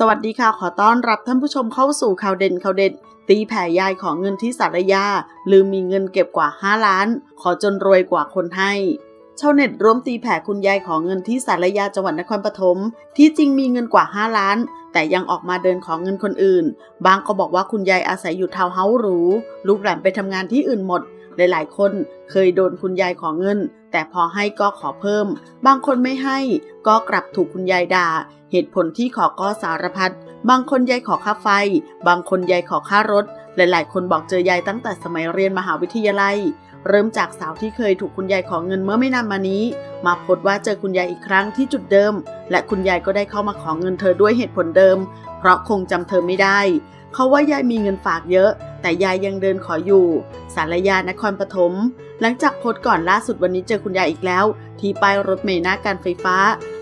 สวัสดีค่ะ ขอต้อนรับท่านผู้ชมเข้าสู่ข่าวเด่นข่าวเด็ด ตีแผ่ยายของเงินที่สารยา ลืมมีเงินเก็บกว่า 5 ล้าน ขอจนรวยกว่าคนให้ชาวเน็ตร่วมตีแผ่คุณยายของเงินที่สารยาจังหวัดนครปฐมที่จริงมีเงินกว่า 5 ล้าน แต่ยังออกมาเดินของเงินคนอื่น บางก็บอกว่าคุณยายอาศัยอยู่ทาวน์เฮาส์หรูลูกหลานไปทำงานที่อื่นหมดหลายๆ คนเคยโดนคุณยายขอเงิน แต่พอให้ก็ขอเพิ่ม บางคนไม่ให้ก็กลับถูกคุณยายด่า เหตุผลที่ขอก็สารพัด บางคนยายขอค่าไฟ บางคนยายขอค่ารถ หลายๆ คนบอกเจอยายตั้งแต่สมัยเรียนมหาวิทยาลัย เริ่มจากสาวที่เคยถูกคุณยายขอเงินเมื่อไม่นานมานี้ มาพสต์ว่าเจอคุณยายอีกครั้งที่จุดเดิม และคุณยายก็ได้เข้ามาขอเงินเธอด้วยเหตุผลเดิม เพราะคงจำเธอไม่ได้ เขาว่ายายมีเงินฝากเยอะ แต่ยายยังเดินขออยู่ สารยานครปฐม หลังจากโพสก่อนล่าสุดวันนี้เจอคุณยายอีกแล้ว ที่ป้ายรถเมล์หน้าการไฟฟ้า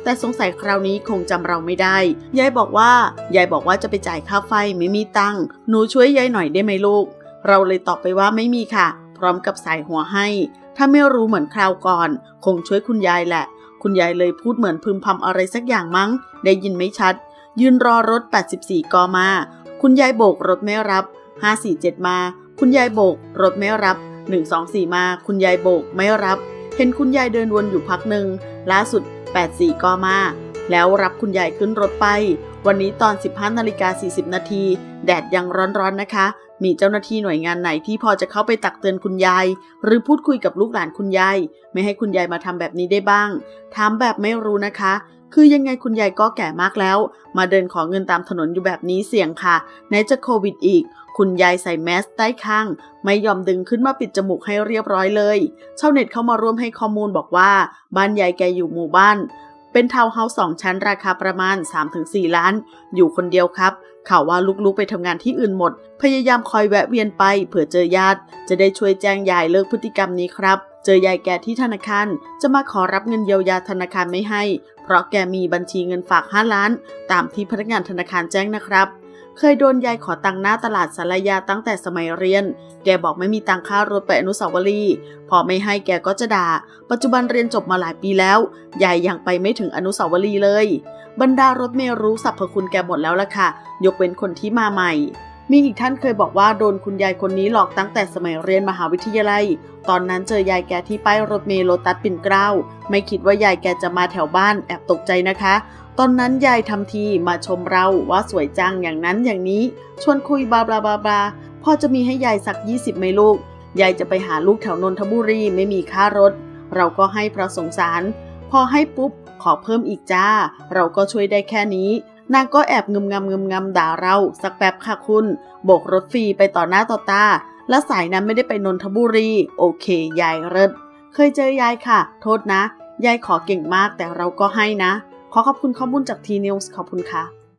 แต่สงสัยคราวนี้คงจำเราไม่ได้ ยายบอกว่ายายบอกว่าจะไปจ่ายค่าไฟไม่มีตังค์หนูช่วยยายหน่อยได้ไหมลูก เราเลยตอบไปว่าไม่มีค่ะ พร้อมกับสายหัวให้ ถ้าไม่รู้เหมือนคราวก่อน คงช่วยคุณยายแหละ คุณยายเลยพูดเหมือนพึมพำอะไรสักอย่างมั้ง ได้ยินไม่ชัด ยืนรอรถ 84 กมา คุณยายโบกรถไม่รับ 547 มา คุณยายโบก รถไม่รับ 124 มา คุณยายโบกไม่รับ เห็นคุณยายเดินวนอยู่พักหนึ่งล่าสุด 84 ก็มา แล้วรับคุณยายขึ้นรถไป วันนี้ตอน 15นาฬิกา40 นาที แดดยังร้อนๆนะคะ มีเจ้าหน้าที่หน่วยงานไหนที่พอจะเข้าไปตักเตือนคุณยาย หรือพูดคุยกับลูกหลานคุณยาย ไม่ให้คุณยายมาทำแบบนี้ได้บ้าง ถามแบบไม่รู้นะคะคือยังไงคุณยายก็แก่มากแล้ว มาเดินขอเงินตามถนนอยู่แบบนี้เสี่ยงค่ะไหนจะโควิดอีก คุณยายใส่แมสใต้คาง ไม่ยอมดึงขึ้นมาปิดจมูกให้เรียบร้อยเลยชาวเน็ตเข้ามาร่วมให้ข้อมูลบอกว่า บ้านยายแกอยู่หมู่บ้าน เป็นทาวน์เฮาส์สองชั้นราคาประมาณ 3-4 ล้าน อยู่คนเดียวครับ ข่าวว่าลูกๆไปทำงานที่อื่นหมด พยายามคอยแวะเวียนไปเผื่อเจอญาติ จะได้ช่วยแจ้งยายเลิกพฤติกรรมนี้ครับเจอยายแกที่ธนาคาร จะมาขอรับเงินเยียวยาธนาคารไม่ให้ เพราะแกมีบัญชีเงินฝาก 5 ล้าน ตามที่พนักงานธนาคารแจ้งนะครับ เคยโดนยายขอตังค์หน้าตลาดสารยาตั้งแต่สมัยเรียน แกบอกไม่มีตังค่ารถไปอนุสาวรีย์ พอไม่ให้แกก็จะด่า ปัจจุบันเรียนจบมาหลายปีแล้ว ยายยังไปไม่ถึงอนุสาวรีย์เลย บรรดารถเมล์รู้สรรพคุณแกหมดแล้วล่ะค่ะ ยกเว้นคนที่มาใหม่ มีอีกท่านเคยบอกว่าโดนคุณยายคนนี้หลอกตั้งแต่สมัยเรียนมหาวิทยาลัย ตอนนั้นเจอยายแกที่ป้ายรถเมล์โลตัสปิ่นเกล้า ไม่คิดว่ายายแกจะมาแถวบ้านแอบตกใจนะคะ ตอนนั้นยายทำทีมาชมเราว่าสวยจังอย่างนั้นอย่างนี้ ชวนคุยบลาบลาบลาบลาพอจะมีให้ยายสัก 20ไหมลูก ยายจะไปหาลูกแถวนนทบุรีไม่มีค่ารถ เราก็ให้เพราะสงสาร พอให้ปุ๊บขอเพิ่มอีกจ้า เราก็ช่วยได้แค่นี้ นางก็แอบงึมงำงึมงำด่าเรา สักแป๊บค่ะคุณ โบกรถฟรีไปต่อหน้าต่อตา และสายนั้นไม่ได้ไปนนทบุรี โอเค ยายเริศเคยเจอยายค่ะ โทษนะ ยายขอเก่งมากแต่เราก็ให้นะ ขอขอบคุณข้อมูลจากทีนิวส์ขอบคุณค่ะ